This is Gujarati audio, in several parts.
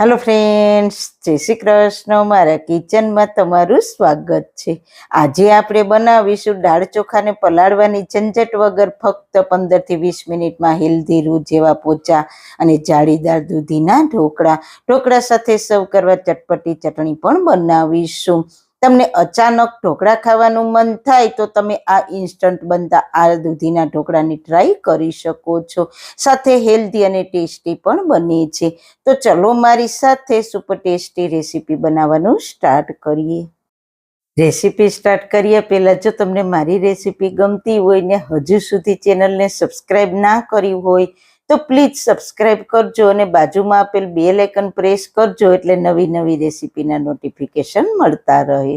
હેલો ફ્રેન્ડ્સ જય શ્રી કૃષ્ણ. મારા કિચનમાં તમારું સ્વાગત છે. આજે આપણે બનાવીશું દાળ ચોખાને પલાળવાની ઝંઝટ વગર ફક્ત પંદરથી વીસ મિનિટમાં હેલ્ધી રૂ જેવા પોચા અને જાળીદાર દૂધીના ઢોકળા. ઢોકળા સાથે સર્વ કરવા ચટપટી ચટણી પણ બનાવીશું. તમને અચાનક ઢોકળા ખાવાનું મન થાય તો તમે આ ઇન્સ્ટન્ટ બનતા આ દૂધીના ઢોકળાની ટ્રાય કરી શકો છો. સાથે હેલ્ધી અને ટેસ્ટી પણ બને છે. તો ચલો મારી સાથે સુપર ટેસ્ટી રેસીપી બનાવવાનું સ્ટાર્ટ કરીએ. રેસીપી સ્ટાર્ટ કર્યા પહેલાં જો તમને મારી રેસીપી ગમતી હોય ને હજુ સુધી ચેનલને સબસ્ક્રાઈબ ના કરી હોય તો પ્લીઝ સબસ્ક્રાઈબ કરજો અને બાજુમાં આપેલ બેલ લેકન પ્રેસ કરજો એટલે નવી નવી રેસીપીના નોટિફિકેશન મળતા રહે.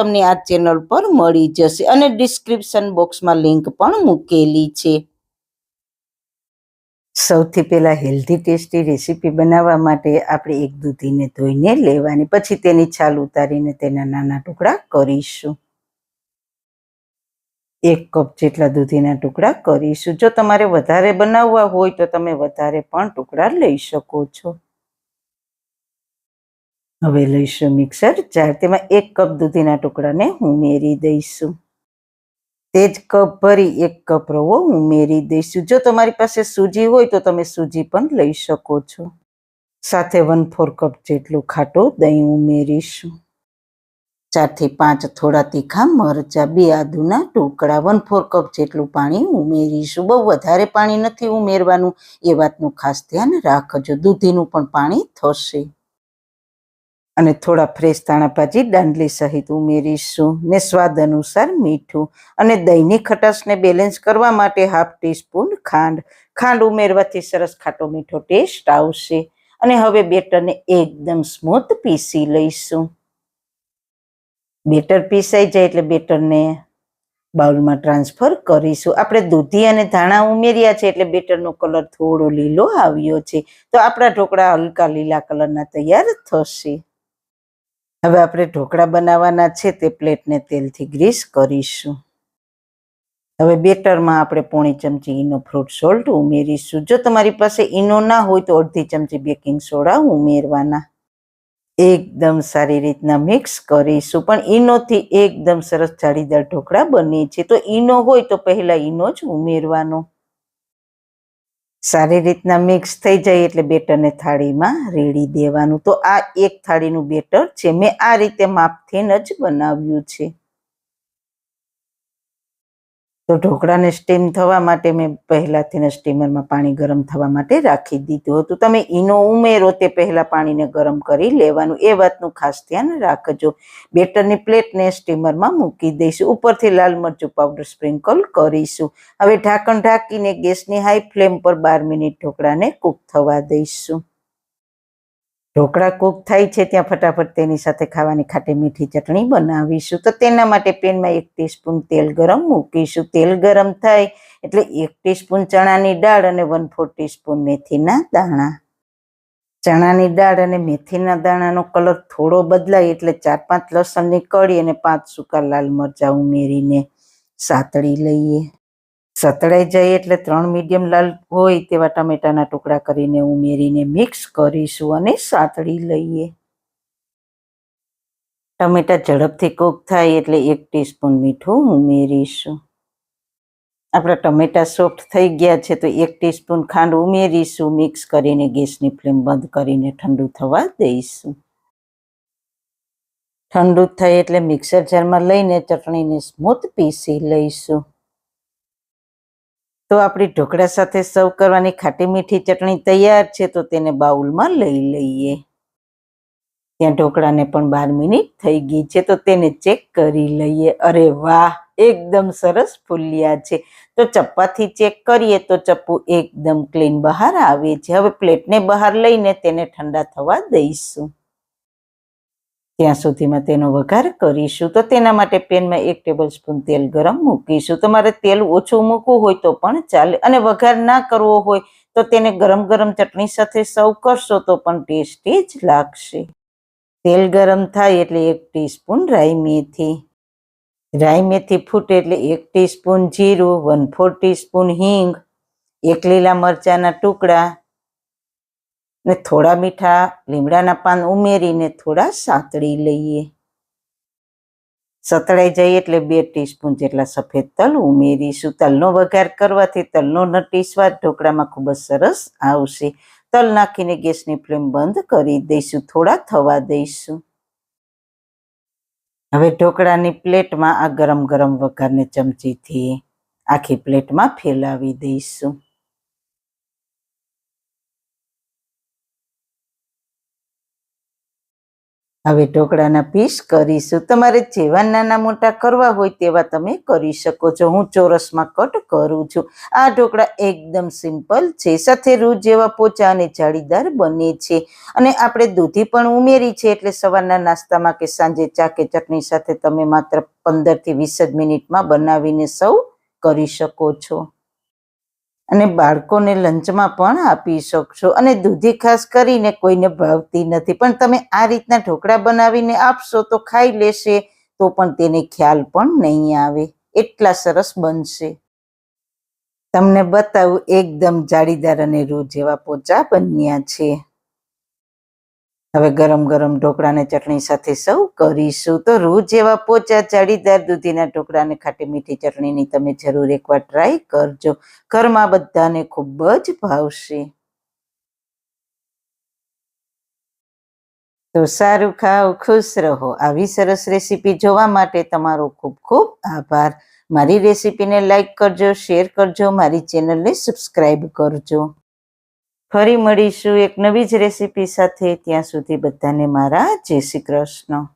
તમને આ ચેનલ પર મળી જશે અને ડિસ્ક્રિપ્શન બોક્સમાં લિંક પણ મૂકેલી છે. સૌથી પહેલા હેલ્ધી ટેસ્ટી રેસીપી બનાવવા માટે આપણે એક દૂધીને ધોઈને લેવાની, પછી તેની છાલ ઉતારીને તેના નાના ટુકડા કરીશું. એક કપ જેટલા દૂધીના ટુકડા કરીશું. જો તમારે વધારે બનાવવા હોય તો તમે વધારે પણ ટુકડા લઈ શકો છો. હવે લઈશું મિક્સર જાર તેમાં એક કપ દૂધીના ટુકડાને ઉમેરી દઈશું. તે જ કપ ભરી એક કપ રવો ઉમેરી દઈશું. જો તમારી પાસે સૂજી હોય તો તમે સૂજી પણ લઈ શકો છો. સાથે વન ફોર કપ જેટલું ખાટું દહીં ઉમેરીશું ચારથી પાંચ થોડા તીખા મરચા, બે આદુના ટુકડા વન ફોર કપ જેટલું પાણી ઉમેરીશું બહુ વધારે પાણી નથી ઉમેરવાનું. એ વાતનું ખાસ ધ્યાન રાખજો. દૂધીનું પણ પાણી થશે. અને થોડા ફ્રેશ ધાણાભાજી, દાંડલી સહિત ઉમેરીશું. ને સ્વાદ અનુસાર મીઠું અને દહીંની ખટાશને બેલેન્સ કરવા માટે હાફ ટીસ્પૂન ખાંડ. ખાંડ ઉમેરવાથી સરસ ખાટો મીઠો ટેસ્ટ આવશે. અને હવે બેટરને એકદમ સ્મૂથ પીસી લઈશું. બેટર પીસાઈ જાય એટલે બેટરને બાઉલમાં ટ્રાન્સફર કરીશું. આપણે દૂધી અને ધાણા ઉમેર્યા છે એટલે બેટરનો કલર થોડો લીલો આવ્યો છે. તો આપણા ઢોકળા હલકા લીલા કલરના તૈયાર થશે. હવે આપણે ઢોકળા બનાવવાના છે તે પ્લેટને તેલથી ગ્રીસ કરીશું. હવે બેટરમાં આપણે પોણી ચમચી ઈનો ફ્રૂટ સોલ્ટ ઉમેરીશું. જો તમારી પાસે ઈનો ના હોય તો અડધી ચમચી બેકિંગ સોડા ઉમેરવાના. એકદમ સારી રીતના મિક્સ કરીશું. પણ ઈનોથી એકદમ સરસ જાળીદાર ઢોકળા બને છે. તો ઈનો હોય તો પહેલાં ઈનો જ ઉમેરવાનો. સારી રીતના મિક્સ થઈ જાય એટલે બેટરને થાળીમાં રેડી દેવાનું. તો આ એક થાળીનું બેટર છે. મેં આ રીતે માપથી જ બનાવ્યું છે. તો ઢોકળાને સ્ટીમ થવા માટે મેં પહેલાંથી સ્ટીમરમાં પાણી ગરમ થવા માટે રાખી દીધું હતું. તમે ઈનો ઉમેરો તે પહેલાં પાણીને ગરમ કરી લેવાનું. એ વાતનું ખાસ ધ્યાન રાખજો. બેટરની પ્લેટને સ્ટીમરમાં મૂકી દઈશું. ઉપરથી લાલ મરચું પાવડર સ્પ્રિંકલ કરીશું. હવે ઢાંકણ ઢાંકીને ગેસની હાઈ ફ્લેમ પર બાર મિનિટ ઢોકળાને કૂક થવા દઈશું. ઢોકળા કૂક થાય છે, ત્યાં ફટાફટ તેની સાથે ખાવાની ખાટી મીઠી ચટણી બનાવીશું. તો તેના માટે પેનમાં એક ટીસ્પૂન તેલ ગરમ મૂકીશું. તેલ ગરમ થાય એટલે એક ટીસ્પૂન ચણાની દાળ અને વન ફોર ટીસ્પૂન મેથીના દાણા. ચણાની દાળ અને મેથીના દાણાનો કલર થોડો બદલાય એટલે ચાર પાંચ લસણની કળી અને પાંચ સૂકા લાલ મરચાં ઉમેરીને સાતળી લઈએ. સતળાઈ જાય એટલે ત્રણ મીડિયમ લાલ હોય તેવા ટમેટાના ટુકડા કરીને ઉમેરીને મિક્સ કરીશું અને સાતળી લઈએ. ટમેટા ઝડપથી કૂક થાય એટલે એક ટીસ્પૂન મીઠું ઉમેરીશું. આપણા ટમેટા સોફ્ટ થઈ ગયા છે તો એક ટીસ્પૂન ખાંડ ઉમેરીશું મિક્સ કરીને ગેસની ફ્લેમ બંધ કરીને ઠંડુ થવા દઈશું. ઠંડુ થાય એટલે મિક્સર જારમાં લઈને ચટણીને સ્મૂથ પીસી લઈશું. તો આપણી ઢોકળા સાથે સર્વ કરવાની ખાટી મીઠી ચટણી તૈયાર છે, તો તેને બાઉલમાં લઈ લઈએ. ત્યાં ઢોકળાને પણ બાર મિનિટ થઈ ગઈ છે, તો તેને ચેક કરી લઈએ. અરે વાહ, એકદમ સરસ ફૂલ્યા છે. તો ચપ્પાથી ચેક કરીએ, તો ચપ્પુ એકદમ ક્લીન બહાર આવે છે. હવે પ્લેટને બહાર લઈને તેને ઠંડા થવા દઈશું. ત્યાં સુધીમાં તેનો વઘાર કરીશું. તો તેના માટે પેનમાં એક ટેબલ સ્પૂન તેલ ગરમ મૂકીશું. તમારે તેલ ઓછું મૂકવું હોય તો પણ ચાલે. અને વઘાર ના કરવો હોય તો તેને ગરમ ગરમ ચટણી સાથે સર્વ કરશો તો પણ ટેસ્ટી જ લાગશે. તેલ ગરમ થાય એટલે એક ટીસ્પૂન રાઈ મેથી. રાઈ મેથી ફૂટે એટલે એક ટીસ્પૂન જીરું, વન ફોર ટીસ્પૂન હિંગ, એક લીલા મરચાના ટુકડા ને થોડા મીઠા લીમડાના પાન ઉમેરીને થોડા સાતળી લઈએ. સતળાઈ જાય એટલે બે ટીસ્પૂન જેટલા સફેદ તલ ઉમેરીશું. તલનો વઘાર કરવાથી તલનો નટી સ્વાદ ઢોકળામાં ખૂબ જ સરસ આવશે. તલ નાખીને ગેસની ફ્લેમ બંધ કરી દઈશું. થોડા થવા દઈશું. હવે ઢોકળાની પ્લેટમાં આ ગરમ ગરમ વઘારને ચમચીથી આખી પ્લેટમાં ફેલાવી દઈશું. હવે ઢોકળાના પીસ કરીશું. તમારે જેવા નાના મોટા કરવા હોય તેવા તમે કરી શકો છો. હું ચોરસમાં કટ કરું છું. આ ઢોકળા એકદમ સિમ્પલ છે. સાથે રૂ જેવા પોચા અને જાળીદાર બને છે. અને આપણે દૂધી પણ ઉમેરી છે એટલે સવારના નાસ્તામાં કે સાંજે ચા કે ચટણી સાથે તમે માત્ર પંદરથી વીસ જ મિનિટમાં બનાવીને સૌ કરી શકો છો. અને બાળકોને લંચમાં પણ આપી શકશો. અને દૂધી ખાસ કરીને કોઈને ભાવતી નથી. પણ તમે આ રીતના ઢોકળા બનાવીને આપશો તો ખાઈ લેશે, તો પણ તેને ખ્યાલ પણ નહીં આવે. એટલા સરસ બનશે. તમને બતાવું, એકદમ જાળીદાર અને રૂ જેવા પોચા બન્યા છે. હવે ગરમ ગરમ ઢોકળાને ચટણી સાથે સૌ કરીશું. તો રૂ જેવા પોચા જાળીદાર દૂધીના ઢોકળાને ખાટી મીઠી ચટણીની તમે જરૂર એકવાર ટ્રાય કરજો. ઘરમાં બધાને ખૂબ જ ભાવશે. તો સારું ખાઓ, ખુશ રહો. આવી સરસ રેસીપી જોવા માટે તમારો ખૂબ ખૂબ આભાર. મારી રેસીપીને લાઈક કરજો, શેર કરજો, મારી ચેનલને સબસ્ક્રાઈબ કરજો. ફરી મળીશું એક નવી જ રેસીપી સાથે. ત્યાં સુધી બધાને મારા જય શ્રી કૃષ્ણ.